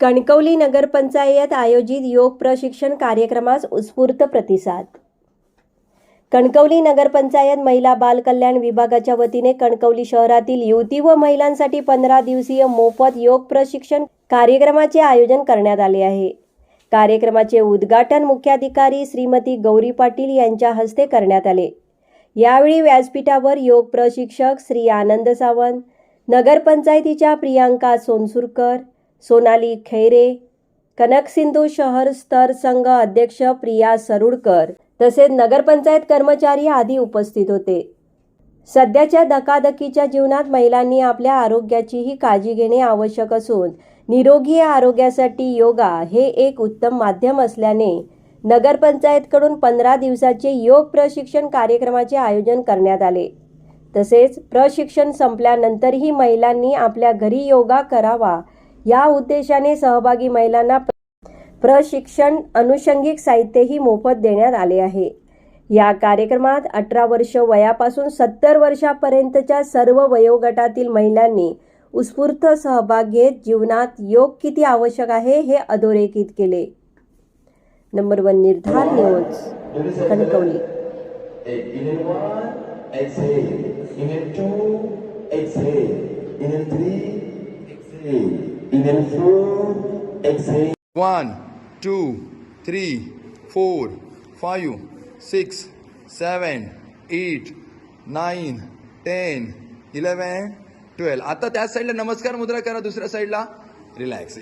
कणकवली नगरपंचायत आयोजित योग प्रशिक्षण कार्यक्रमास उत्स्फूर्त प्रतिसाद. कणकवली नगरपंचायत महिला बाल कल्याण विभागाच्या वतीने कणकवली शहरातील युवती व महिलांसाठी पंधरा दिवसीय मोफत योग प्रशिक्षण कार्यक्रमाचे आयोजन करण्यात आले आहे. कार्यक्रमाचे उद्घाटन मुख्याधिकारी श्रीमती गौरी पाटील यांच्या हस्ते करण्यात आले. यावेळी व्यासपीठावर योग प्रशिक्षक श्री आनंद सावंत नगरपंचायतीच्या प्रियांका सोनसुरकर सोनाली खैरे कनकसिंधू शहर स्तर संघ अध्यक्ष प्रिया सरुडकर तसेच नगरपंचायत कर्मचारी आदी उपस्थित होते. सध्याच्या धकाधकीच्या जीवनात महिलांनी आपल्या आरोग्याचीही काळजी घेणे आवश्यक असून निरोगी आरोग्यासाठी योगा हे एक उत्तम माध्यम असल्याने नगरपंचायतकडून पंधरा दिवसाचे योग प्रशिक्षण कार्यक्रमाचे आयोजन करण्यात आले. तसेच प्रशिक्षण संपल्यानंतरही महिलांनी आपल्या घरी योगा करावा या उद्देशाने सहभागी महिलांना प्रशिक्षण अनुषंगिक साहित्यही मोफत देण्यात आले आहे या कार्यक्रमात अठरा वर्ष वयापासून सत्तर वर्षापर्यंतच्या सर्व वयोगटातील महिलांनी उत्स्फूर्त सहभाग घेत जीवनात योग किती आवश्यक आहे हे अधोरेखित केले नंबर वन निर्धार news Kankavli exhale. In. Inhale two, exhale. Inhale three, exhale. Inhale four, exhale. One, two, three, four, five, six, seven, eight, nine, ten, eleven, twelve आता त्या साईडला नमस्कार मुद्रा करा दुसऱ्या साईडला रिलॅक्स